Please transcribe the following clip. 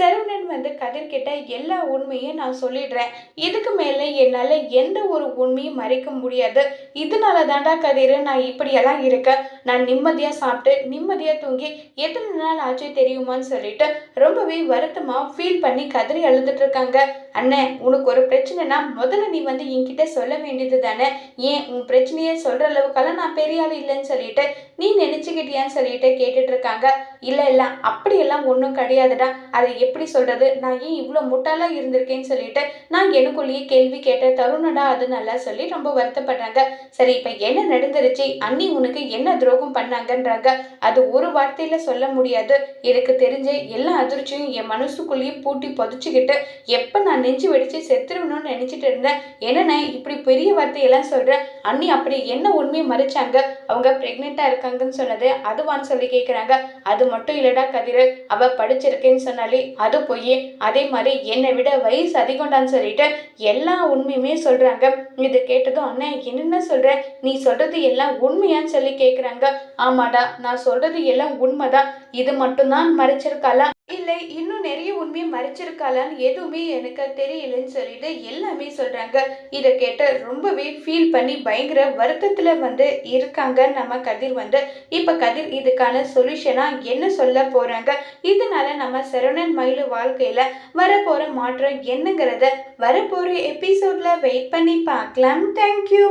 சரவணன் வந்து கதிர்கிட்ட எல்லா உண்மையும் நான் சொல்லிடுறேன். இதுக்கு மேலே என்னால் எந்த ஒரு உண்மையும் மறைக்க முடியாது. இதனால தாண்டா கதிர் நான் இப்படியெல்லாம் இருக்கேன் நான் நிம்மதியாக சாப்பிட்டு நிம்மதியாக தூங்கி எத்தனை நாள் ஆச்சு தெரியுமான்னு சொல்லிட்டு ரொம்பவே வருத்தமாக ஃபீல் பண்ணி கதறி அழுதுட்டு இருக்காங்க. அண்ணே உனக்கு ஒரு பிரச்சனைனா முதல்ல நீ வந்து என்கிட்ட சொல்ல வேண்டியது தானே ஏன் உன் பிரச்சனையை சொல்கிற அளவுக்கெல்லாம் நான் பெரிய ஆள் இல்லைன்னு சொல்லிட்டு நீ நினச்சிக்கிட்டியான்னு சொல்லிட்டு கேட்டுட்டு இருக்காங்க இல்லை இல்லை அப்படியெல்லாம் ஒன்றும் கிடையாதுடா. அதை எப்படி சொல்கிறது நான் ஏன் இவ்வளோ முட்டாளாக இருந்திருக்கேன்னு சொல்லிட்டு நான் எனக்குள்ளேயே கேள்வி கேட்ட தருணடா அது நல்லா சொல்லி ரொம்ப வருத்தப்படுறாங்க. சரி இப்போ என்ன நடந்துருச்சு? அண்ணி உனக்கு என்ன துரோகம் பண்ணாங்கன்றாங்க. அது ஒரு வார்த்தையில் சொல்ல முடியாது. எனக்கு தெரிஞ்ச எல்லா அதிர்ச்சியும் என் மனசுக்குள்ளேயே பூட்டி புதைச்சிக்கிட்டு எப்போ நான் நெஞ்சு வெடிச்சு செத்துருவணும்னு நினச்சிட்டு இருந்தேன். என்னென்ன இப்படி பெரிய வார்த்தையெல்லாம் சொல்கிறேன் அண்ணி அப்படி என்ன உண்மையை மறைச்சாங்க? அவங்க ப்ரெக்னெண்ட்டாக இருக்காங்கன்னு சொன்னது அதுவான்னு சொல்லி கேட்குறாங்க அது மட்டும் இல்லடா கதிர் அவள் படிச்சிருக்கேன்னு சொன்னாலே அது பொய் அதே மாதிரி என்னை விட வயசு அதிகம்டான்னு சொல்லிட்டு எல்லா உண்மையுமே சொல்கிறாங்க இது கேட்டதும் அண்ணன் என்னென்ன சொல்கிற நீ சொல்கிறது எல்லாம் உண்மையான்னு சொல்லி கேட்குறாங்க ஆமாடா நான் சொல்கிறது எல்லாம் உண்மைதான். இது மட்டும்தான் மறைச்சிருக்காளா? இல்லை இன்னும் நிறைய உண்மையை மறைச்சிருக்காளான்னு எதுவுமே எனக்கு தெரியலன்னு சொல்லிட்டு எல்லாமே சொல்கிறாங்க இதை கேட்டு ரொம்பவே ஃபீல் பண்ணி பயங்கர வருத்தத்தில் வந்து இருக்காங்க நம்ம கதிர் வந்து. இப்போ கதிர் இதுக்கான சொல்யூஷனாக என்ன சொல்ல போகிறாங்க இதனால நம்ம சரவணன் மயிலு வாழ்க்கையில் வரப்போகிற மாற்றம் என்னங்கிறத வரப்போகிற எபிசோடில் வெயிட் பண்ணி பார்க்கலாம். தேங்க்யூ